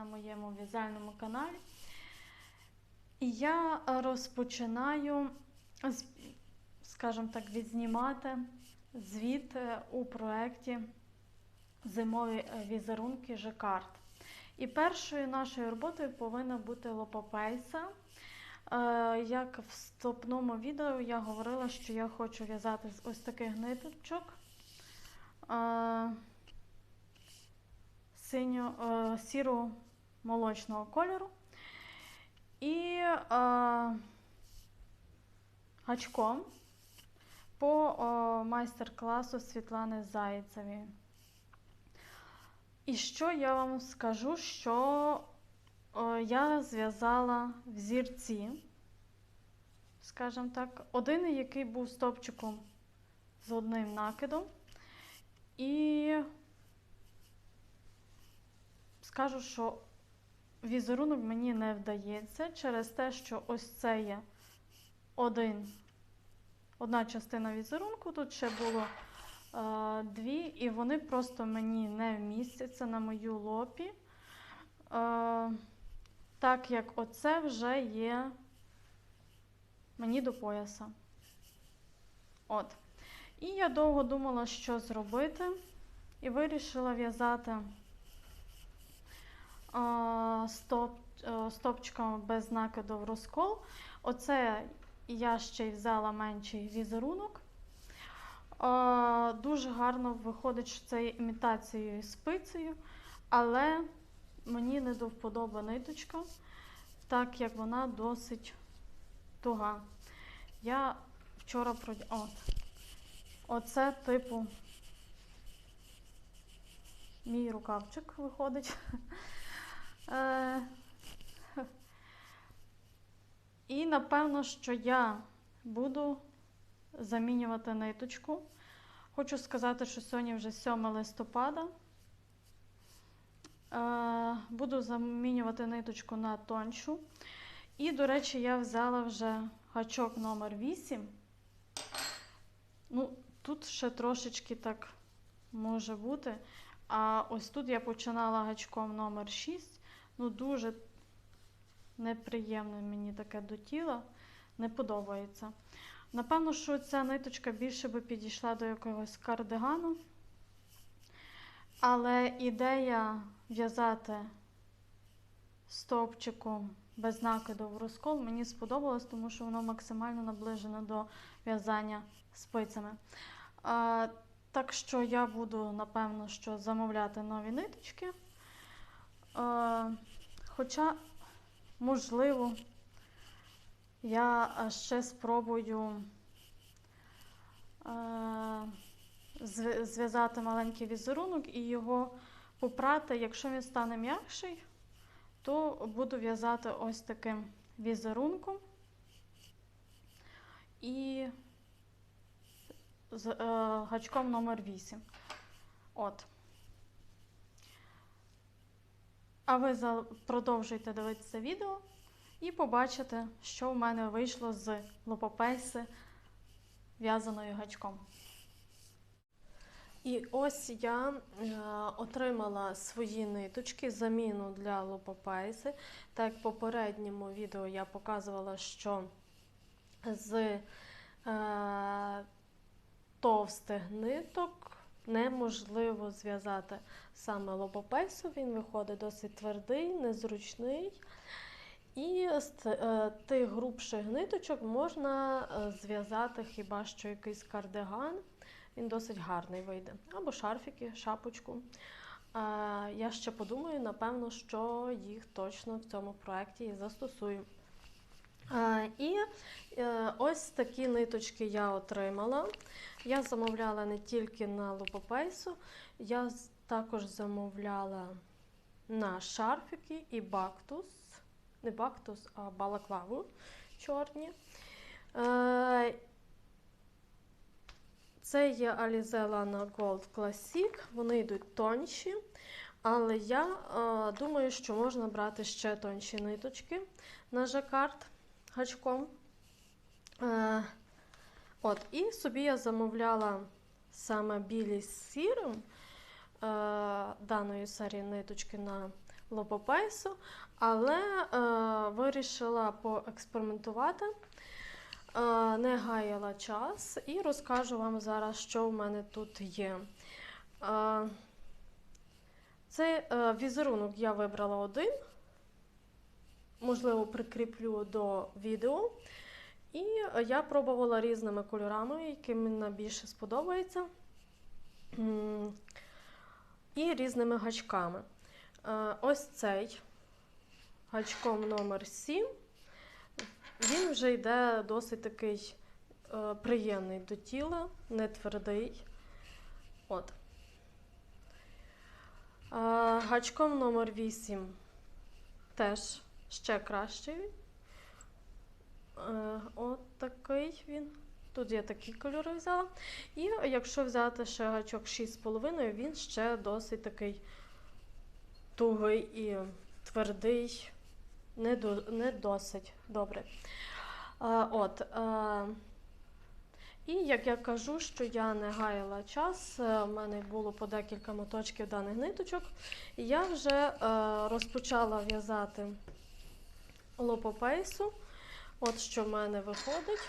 на моєму в'язальному каналі. І я розпочинаю, скажімо так, відзнімати звіт е, у проєкті Зимові е, візерунки Жакард. І першою нашою роботою повинна бути лопапейса. Е, як в вступному відео я говорила, що я хочу в'язати з ось таких ниточок синьо сіру молочного кольору. І е, гачком по е, майстер-класу Світлани Заєцевої. І що я вам скажу, що е, я зв'язала взірці, скажімо так, один, який був стопчиком з одним накидом. І скажу, що візерунок мені не вдається через те, що ось це є один, одна частина візерунку, тут ще було е, дві, і вони просто мені не вмістяться на мою лопі. Е, так як оце вже є мені до пояса. От. І я довго думала, що зробити, і вирішила в'язати стоп, е, без накиду в розкол. Оце я ще й взяла менший візерунок. Дуже гарно виходить, що це імітацією спицею, але мені не до вподоби ниточка, так як вона досить туга. Я вчора прод... От. Оце типу мій рукавчик виходить. Е, І напевно, що я буду замінювати ниточку. Хочу сказати, що сьогодні вже 7 листопада. Е, Буду замінювати ниточку на тоншу. І, до речі, я взяла вже гачок номер 8. Ну, тут ще трошечки так може бути. А ось тут я починала гачком номер 6. Ну, дуже неприємне мені таке до тіла, не подобається. Напевно, що ця ниточка більше би підійшла до якогось кардигану. Але ідея в'язати стовпчиком без накиду в розкол мені сподобалось, тому що воно максимально наближено до в'язання спицями. Так що я буду, напевно, що замовляти нові ниточки. А, хоча, можливо, я ще спробую е, зв'язати маленький візерунок і його попрати. Якщо він стане м'якший, то буду в'язати ось таким візерунком. І з е, гачком номер 8. От. А ви продовжуйте дивитися відео і побачите, що в мене вийшло з лопопейси в'язаною гачком. І ось я е, отримала свої ниточки, заміну для лопопейси. Так в попередньому відео я показувала, що з е, товстих ниток неможливо зв'язати саме лопопейсу. Він виходить досить твердий, незручний. І з е, тих грубших ниточок можна е, зв'язати хіба що якийсь кардиган. Він досить гарний вийде. Або шарфіки, шапочку. Е, Я ще подумаю, напевно, що їх точно в цьому проєкті і застосую. І е, ось такі ниточки я отримала. Я замовляла не тільки на лопопейсу, я також замовляла на шарфіки і бактус. Не бактус, а балаклаву чорні. Е, Це є Alize Lana Gold Classic, вони йдуть тонші, але я е, думаю, що можна брати ще тонші ниточки на жакард гачком. Е, от, і собі я замовляла саме білі з сірим е, даної серії ниточки на лопопейсу, але е, вирішила поекспериментувати е, не гаяла час і розкажу вам зараз, що в мене тут є. Е, Цей е, візерунок я вибрала один. Можливо, прикріплю до відео. І я пробувала різними кольорами, які мені найбільше сподобаються. І різними гачками. Е, Ось цей гачком номер 7. Він вже йде досить такий е, приємний до тіла, не твердий. От. Е, гачком номер 8 теж ще кращий. Е, от такий він. Тут я такі кольори взяла. І якщо взяти ще гачок 6,5, він ще досить такий тугий і твердий, не, до, не досить добре. Е, от, е, і як я кажу, що я не гаяла час, е, в мене було по декілька моточків даних ниточок, і я вже е, розпочала в'язати лопопейсу. От що в мене виходить.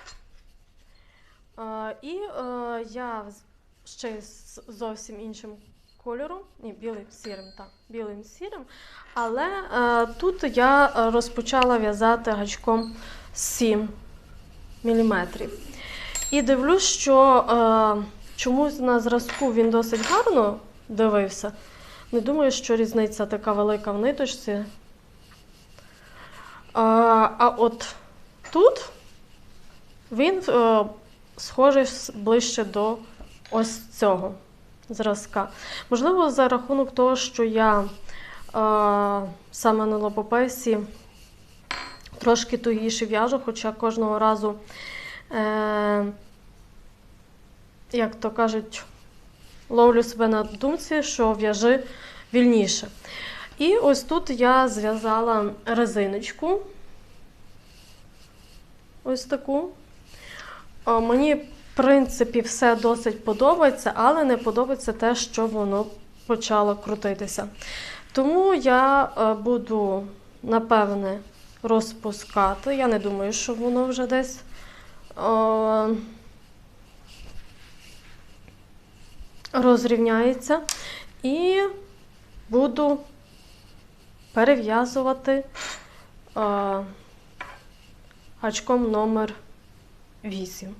І е, я ще з зовсім іншим кольором, ні, білим сірим, так, білим сірим. Але е, тут я розпочала в'язати гачком 7 мм. І дивлюсь, що е, чомусь на зразку він досить гарно дивився. Не думаю, що різниця така велика в ниточці. А, а от тут він е, схожий ближче до ось цього зразка. Можливо, за рахунок того, що я е, саме на лопопесі трошки тугіше в'яжу, хоча кожного разу, е, як то кажуть, ловлю себе на думці, що в'яжи вільніше. І ось тут я зв'язала резиночку. Ось таку. А, Мені, в принципі, все досить подобається, але не подобається те, що воно почало крутитися. Тому я е, буду, напевне, розпускати. Я не думаю, що воно вже десь. е, Розрівняється і буду перев'язувати гачком номер 8.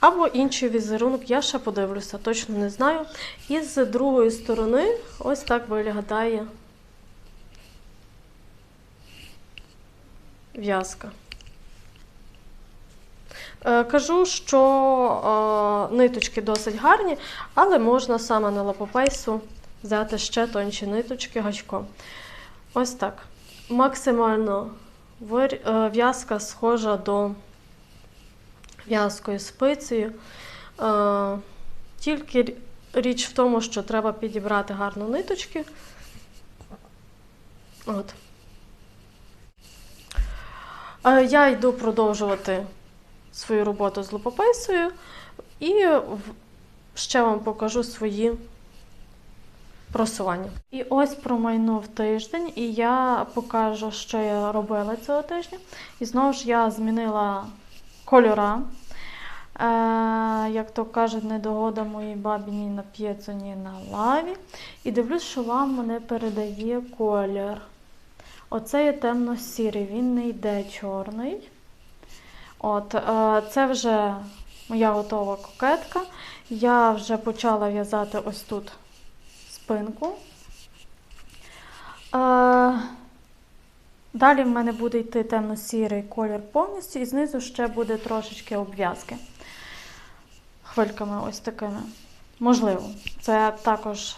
Або інший візерунок, я ще подивлюся, точно не знаю. І з другої сторони ось так виглядає в'язка. Е, Кажу, що е, ниточки досить гарні, але можна саме на лапопейсу взяти ще тонші ниточки гачком. Ось так. Максимально е, в'язка схожа до в'язкою спицею. Тільки річ в тому, що треба підібрати гарно ниточки. От. Е, Я йду продовжувати свою роботу з лупописою і ще вам покажу свої просування. І ось промайнув тиждень, і я покажу, що я робила цього тижня. І знову ж я змінила кольора. Е, як то кажуть, недогода моїй бабі ні на п'єцу, ні на лаві. І дивлюсь, що вам не передає колір. Оце є темно-сірий, він не йде чорний. От, е, це вже моя готова кокетка. Я вже почала в'язати ось тут спинку. Е, далі в мене буде йти темно-сірий колір повністю, і знизу ще буде трошечки обв'язки. Хвильками ось такими. Можливо. Це також,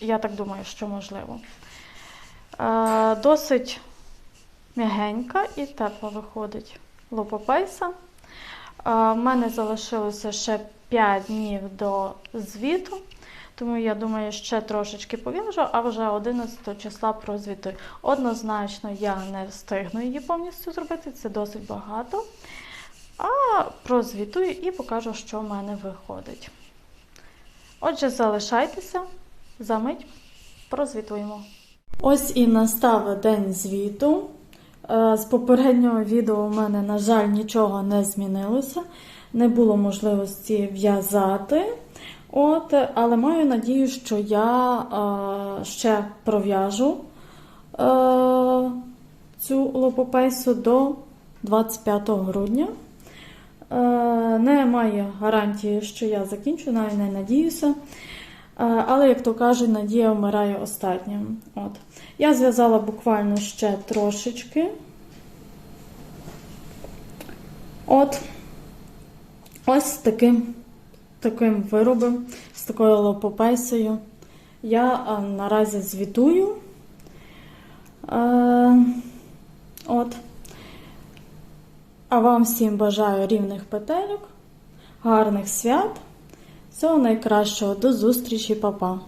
я так думаю, що можливо. Е, досить м'ягенька і тепла виходить лопопейса. Е, в мене залишилося ще 5 днів до звіту, тому я думаю, ще трошечки пов'яжу, а вже 11 числа прозвітую. Однозначно, я не встигну її повністю зробити, це досить багато. А прозвітую і покажу, що в мене виходить. Отже, залишайтеся, за мить прозвітуємо. Ось і настав день звіту. Е, З попереднього відео у мене, на жаль, нічого не змінилося. Не було можливості в'язати. От, але маю надію, що я е, ще пров'яжу е, цю лопопейсу до 25 грудня. Е, немає гарантії, що я закінчу, навіть не надіюся. Е, але, як то кажуть, надія вмирає останнім. От. Я зв'язала буквально ще трошечки. От. Ось таким, таким виробом, з такою лопопейсою. Я наразі звітую. Е, от. А вам всім бажаю рівних петельок, гарних свят. Всього найкращого. До зустрічі, папа!